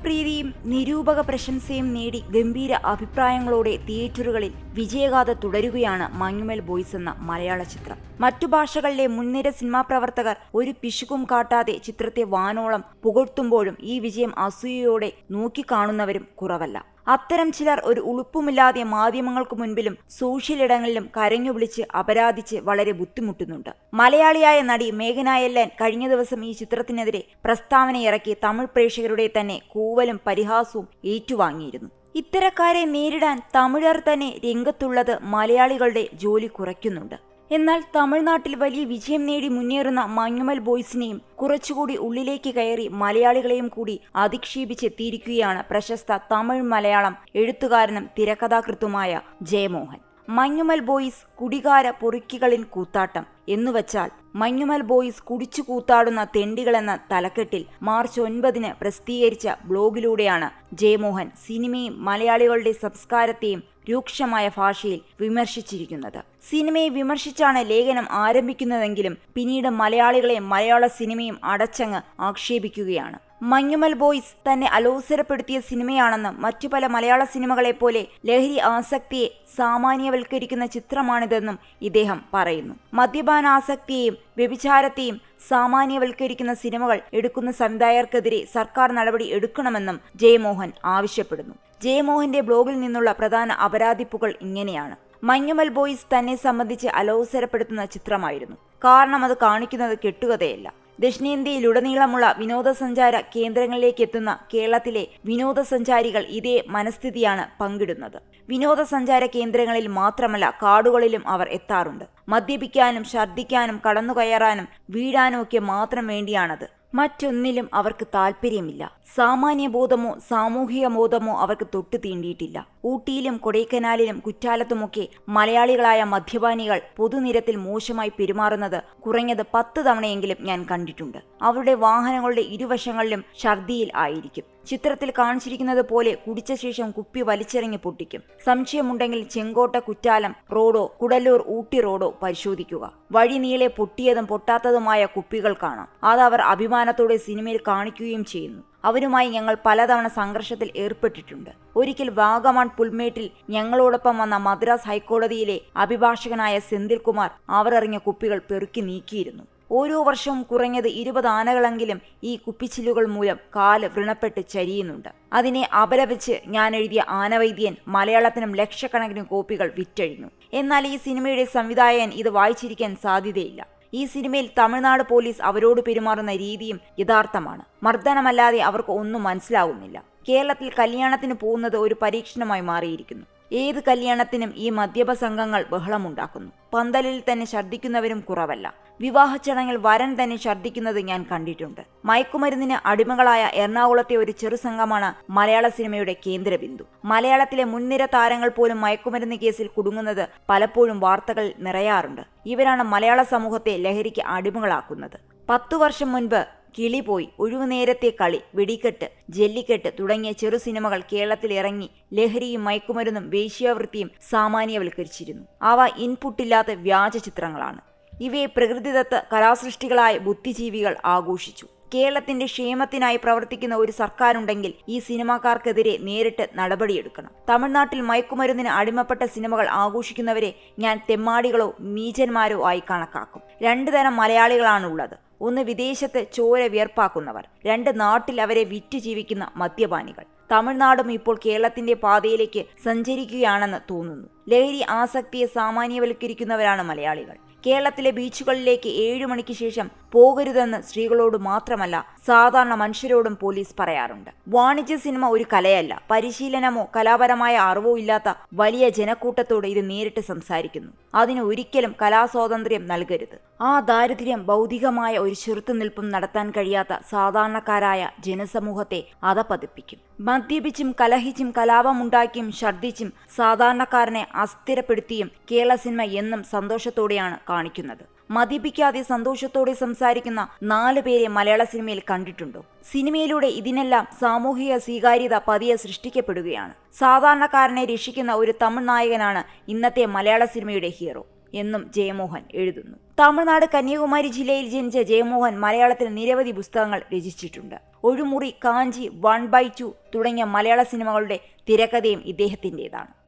ജനപ്രീതിയും നിരൂപക പ്രശംസയും നേടി ഗംഭീര അഭിപ്രായങ്ങളോടെ തിയേറ്ററുകളിൽ വിജയഗാഥ തുടരുകയാണ് മഞ്ഞുമൽ ബോയ്സ് എന്ന മലയാള ചിത്രം. മറ്റു ഭാഷകളിലെ മുൻനിര സിനിമാ പ്രവർത്തകർ ഒരു പിശുക്കും കാട്ടാതെ ചിത്രത്തെ വാനോളം പുകഴ്ത്തുമ്പോഴും ഈ വിജയം അസൂയയോടെ നോക്കിക്കാണുന്നവരും കുറവല്ല. അത്തരം ചിലർ ഒരു ഉളുപ്പുമില്ലാതെ മാധ്യമങ്ങൾക്ക് മുൻപിലും സോഷ്യൽ ഇടങ്ങളിലും കരഞ്ഞു വിളിച്ച് അപരാധിച്ച് വളരെ ബുദ്ധിമുട്ടുന്നുണ്ട്. മലയാളിയായ നടി മേഘനായല്ലൻ കഴിഞ്ഞ ദിവസം ഈ ചിത്രത്തിനെതിരെ പ്രസ്താവന ഇറക്കി തമിഴ് പ്രേക്ഷകരുടെ തന്നെ കൂവലും പരിഹാസവും ഏറ്റുവാങ്ങിയിരുന്നു. ഇത്തരക്കാരെ നേരിടാൻ തമിഴർ തന്നെ രംഗത്തുള്ളത് മലയാളികളുടെ ജോലി കുറയ്ക്കുന്നുണ്ട്. എന്നാൽ തമിഴ്നാട്ടിൽ വലിയ വിജയം നേടി മുന്നേറുന്ന മഞ്ഞുമൽ ബോയ്സിനെയും കുറച്ചുകൂടി ഉള്ളിലേക്ക് കയറി മലയാളികളെയും കൂടി അധിക്ഷേപിച്ചെത്തിയിരിക്കുകയാണ് പ്രശസ്ത തമിഴ് മലയാളം എഴുത്തുകാരനും തിരക്കഥാകൃത്തുമായ ജയമോഹൻ. മഞ്ഞുമൽ ബോയ്സ് കുടികാര പൊറുക്കികളിൻ കൂത്താട്ടം എന്നുവച്ചാൽ മഞ്ഞുമൽ ബോയ്സ് കുടിച്ചു കൂത്താടുന്ന തെണ്ടികളെന്ന തലക്കെട്ടിൽ മാർച്ച് ഒൻപതിന് പ്രസിദ്ധീകരിച്ച ബ്ലോഗിലൂടെയാണ് ജയമോഹൻ സിനിമയും മലയാളികളുടെ സംസ്കാരത്തെയും രൂക്ഷമായ ഭാഷയിൽ വിമർശിച്ചിരിക്കുന്നത്. സിനിമയെ വിമർശിച്ചാണ് ലേഖനം ആരംഭിക്കുന്നതെങ്കിലും പിന്നീട് മലയാളികളെ മലയാള സിനിമയും അടച്ചങ്ങ് ആക്ഷേപിക്കുകയാണ്. മഞ്ഞുമൽ ബോയ്സ് തന്നെ അലോസരപ്പെടുത്തിയ സിനിമയാണെന്നും മറ്റു പല മലയാള സിനിമകളെ പോലെ ലഹരി ആസക്തിയെ സാമാന്യവൽക്കരിക്കുന്ന ചിത്രമാണിതെന്നും ഇദ്ദേഹം പറയുന്നു. മദ്യപാന ആസക്തിയെയും വ്യഭിചാരത്തെയും സാമാന്യവൽക്കരിക്കുന്ന സിനിമകൾ എടുക്കുന്ന സംവിധായകർക്കെതിരെ സർക്കാർ നടപടി എടുക്കണമെന്നും ജയമോഹൻ ആവശ്യപ്പെടുന്നു. ജയമോഹന്റെ ബ്ലോഗിൽ നിന്നുള്ള പ്രധാന അപരാധിപ്പുകൾ ഇങ്ങനെയാണ്. മഞ്ഞുമൽ ബോയ്സ് തന്നെ സംബന്ധിച്ച് അലോസരപ്പെടുത്തുന്ന ചിത്രമായിരുന്നു. കാരണം അത് കാണിക്കുന്നത് കെട്ടുകഥയല്ല. ദക്ഷിണേന്ത്യയിലുടനീളമുള്ള വിനോദസഞ്ചാര കേന്ദ്രങ്ങളിലേക്ക് എത്തുന്ന കേരളത്തിലെ വിനോദസഞ്ചാരികൾ ഇതേ മനസ്ഥിതിയാണ് പങ്കിടുന്നത്. വിനോദസഞ്ചാര കേന്ദ്രങ്ങളിൽ മാത്രമല്ല കാടുകളിലും അവർ എത്താറുണ്ട്. മദ്യപിക്കാനും ഛർദ്ദിക്കാനും കടന്നുകയറാനും വീഴാനും ഒക്കെ മാത്രം വേണ്ടിയാണത്. മറ്റൊന്നിലും അവർക്ക് താല്പര്യമില്ല സാമാന്യ ബോധമോ സാമൂഹിക ബോധമോ അവർക്ക് തൊട്ടു തീണ്ടിയിട്ടില്ല. ഊട്ടിയിലും കൊടൈക്കനാലിലും കുറ്റാലത്തുമൊക്കെ മലയാളികളായ മദ്യപാനികൾ പൊതുനിരത്തിൽ മോശമായി പെരുമാറുന്നത് കുറഞ്ഞത് പത്ത് തവണയെങ്കിലും ഞാൻ കണ്ടിട്ടുണ്ട്. അവരുടെ വാഹനങ്ങളുടെ ഇരുവശങ്ങളിലും ഛർദിയിൽ ആയിരിക്കും. ചിത്രത്തിൽ കാണിച്ചിരിക്കുന്നത് പോലെ കുടിച്ച ശേഷം കുപ്പി വലിച്ചെറിഞ്ഞ് പൊട്ടിക്കും. സംശയമുണ്ടെങ്കിൽ ചെങ്കോട്ട കുറ്റാലം റോഡോ കുടല്ലൂർ ഊട്ടി റോഡോ പരിശോധിക്കുക. വഴി നീളെ പൊട്ടിയതും പൊട്ടാത്തതുമായ കുപ്പികൾ കാണാം. അത് അവർ അഭിമാനത്തോടെ സിനിമയിൽ കാണിക്കുകയും ചെയ്യുന്നു. അവരുമായി ഞങ്ങൾ പലതവണ സംഘർഷത്തിൽ ഏർപ്പെട്ടിട്ടുണ്ട്. ഒരിക്കൽ വാഗമൺ പുൽമേട്ടിൽ ഞങ്ങളോടൊപ്പം വന്ന മദ്രാസ് ഹൈക്കോടതിയിലെ അഭിഭാഷകനായ സെന്തിൽകുമാർ അവർ കുപ്പികൾ പെറുക്കി നീക്കിയിരുന്നു. ഓരോ വർഷവും കുറഞ്ഞത് ഇരുപത് ആനകളെങ്കിലും ഈ കുപ്പിച്ചില്ലുകൾ മൂലം കാൽ വൃണപ്പെട്ട് ചരിയുന്നുണ്ട്. അതിനെ അപലപിച്ച് ഞാൻ എഴുതിയ ആനവൈദ്യൻ മലയാളത്തിനും ലക്ഷക്കണക്കിന് കോപ്പികൾ വിറ്റഴിഞ്ഞു. എന്നാൽ ഈ സിനിമയുടെ സംവിധായകൻ ഇത് വായിച്ചിരിക്കാൻ സാധ്യതയില്ല. ഈ സിനിമയിൽ തമിഴ്നാട് പോലീസ് അവരോട് പെരുമാറുന്ന രീതിയും യഥാർത്ഥമാണ്. മർദ്ദനമല്ലാതെ അവർക്ക് ഒന്നും മനസ്സിലാവുന്നില്ല. കേരളത്തിൽ കല്യാണത്തിന് പോകുന്നത് ഒരു പരീക്ഷണമായി മാറിയിരിക്കുന്നു. ഏത് കല്യാണത്തിനും ഈ മദ്യപ സംഘങ്ങൾ ബഹളമുണ്ടാക്കുന്നു. പന്തലിൽ തന്നെ ഛർദ്ദിക്കുന്നവരും കുറവല്ല. വിവാഹ ചടങ്ങിൽ വരൻ തന്നെ ഛർദ്ദിക്കുന്നത് ഞാൻ കണ്ടിട്ടുണ്ട്. മയക്കുമരുന്നിന് അടിമകളായ എറണാകുളത്തെ ഒരു ചെറു സംഘമാണ് മലയാള സിനിമയുടെ കേന്ദ്രബിന്ദു. മലയാളത്തിലെ മുൻനിര താരങ്ങൾ പോലും മയക്കുമരുന്ന് കേസിൽ കുടുങ്ങുന്നത് പലപ്പോഴും വാർത്തകൾ നിറയാറുണ്ട്. ഇവരാണ് മലയാള സമൂഹത്തെ ലഹരിക്ക് അടിമകളാക്കുന്നത്. പത്തു വർഷം മുൻപ് കിളിപോയി. ഒഴിവുനേരത്തെ കളി വെടിക്കെട്ട് ജല്ലിക്കെട്ട് തുടങ്ങിയ ചെറു സിനിമകൾ കേരളത്തിൽ ഇറങ്ങി ലഹരിയും മയക്കുമരുന്നും വേശ്യാവൃത്തിയും സാമാന്യവൽക്കരിച്ചിരുന്നു. അവ ഇൻപുട്ടില്ലാത്ത വ്യാജ ചിത്രങ്ങളാണ്. ഇവയെ പ്രകൃതിദത്ത കലാസൃഷ്ടികളായ ബുദ്ധിജീവികൾ ആഘോഷിച്ചു. കേരളത്തിന്റെ ക്ഷേമത്തിനായി പ്രവർത്തിക്കുന്ന ഒരു സർക്കാരുണ്ടെങ്കിൽ ഈ സിനിമാക്കാർക്കെതിരെ നേരിട്ട് നടപടിയെടുക്കണം. തമിഴ്നാട്ടിൽ മയക്കുമരുന്നിന് അടിമപ്പെട്ട സിനിമകൾ ആഘോഷിക്കുന്നവരെ ഞാൻ തെമ്മാടികളോ നീചന്മാരോ ആയി കണക്കാക്കും. രണ്ടു തരം മലയാളികളാണുള്ളത്. ഒന്ന് വിദേശത്ത് ചോര വിയർപ്പാക്കുന്നവർ രണ്ട് നാട്ടിൽ അവരെ വിറ്റ് ജീവിക്കുന്ന മദ്യപാനികൾ. തമിഴ്നാടും ഇപ്പോൾ കേരളത്തിന്റെ പാതയിലേക്ക് സഞ്ചരിക്കുകയാണെന്ന് തോന്നുന്നു. ലഹരി ആസക്തിയെ സാമാന്യവൽക്കരിക്കുന്നവരാണ് മലയാളികൾ. കേരളത്തിലെ ബീച്ചുകളിലേക്ക് ഏഴു മണിക്ക് ശേഷം പോകരുതെന്ന് സ്ത്രീകളോട് മാത്രമല്ല സാധാരണ മനുഷ്യരോടും പോലീസ് പറയാറുണ്ട്. വാണിജ്യ സിനിമ ഒരു കലയല്ല പരിശീലനമോ കലാപരമായ അറിവോ ഇല്ലാത്ത വലിയ ജനക്കൂട്ടത്തോട് ഇത് നേരിട്ട് സംസാരിക്കുന്നു. അതിന് ഒരിക്കലും കലാസ്വാതന്ത്ര്യം നൽകരുത്. ആ ദാരിദ്ര്യം ഭൗതികമായ ഒരു ചെറുത്തുനിൽപ്പും നടത്താൻ കഴിയാത്ത സാധാരണക്കാരായ ജനസമൂഹത്തെ അതപതിപ്പിക്കും. മദ്യപിച്ചും കലഹിച്ചും കലാപമുണ്ടാക്കിയും ഛർദ്ദിച്ചും സാധാരണക്കാരനെ അസ്ഥിരപ്പെടുത്തിയും കേരള സിനിമ എന്നും സന്തോഷത്തോടെയാണ് കാണിക്കുന്നത്. മതിപ്പിക്കാതെ സന്തോഷത്തോടെ സംസാരിക്കുന്ന നാലു പേരെ മലയാള സിനിമയിൽ കണ്ടിട്ടുണ്ടോ? സിനിമയിലൂടെ ഇതിനെല്ലാം സാമൂഹിക സ്വീകാര്യത പതിയെ സൃഷ്ടിക്കപ്പെടുകയാണ്. സാധാരണക്കാരനെ രക്ഷിക്കുന്ന ഒരു തമിഴ് നായകനാണ് ഇന്നത്തെ മലയാള സിനിമയുടെ ഹീറോ എന്നും ജയമോഹൻ എഴുതുന്നു. തമിഴ്നാട് കന്യാകുമാരി ജില്ലയിൽ ജനിച്ച ജയമോഹൻ മലയാളത്തിൽ നിരവധി പുസ്തകങ്ങൾ രചിച്ചിട്ടുണ്ട്. Ozhimuri Kanchi one by two തുടങ്ങിയ മലയാള സിനിമകളുടെ തിരക്കഥയും ഇദ്ദേഹത്തിന്റെതാണ്.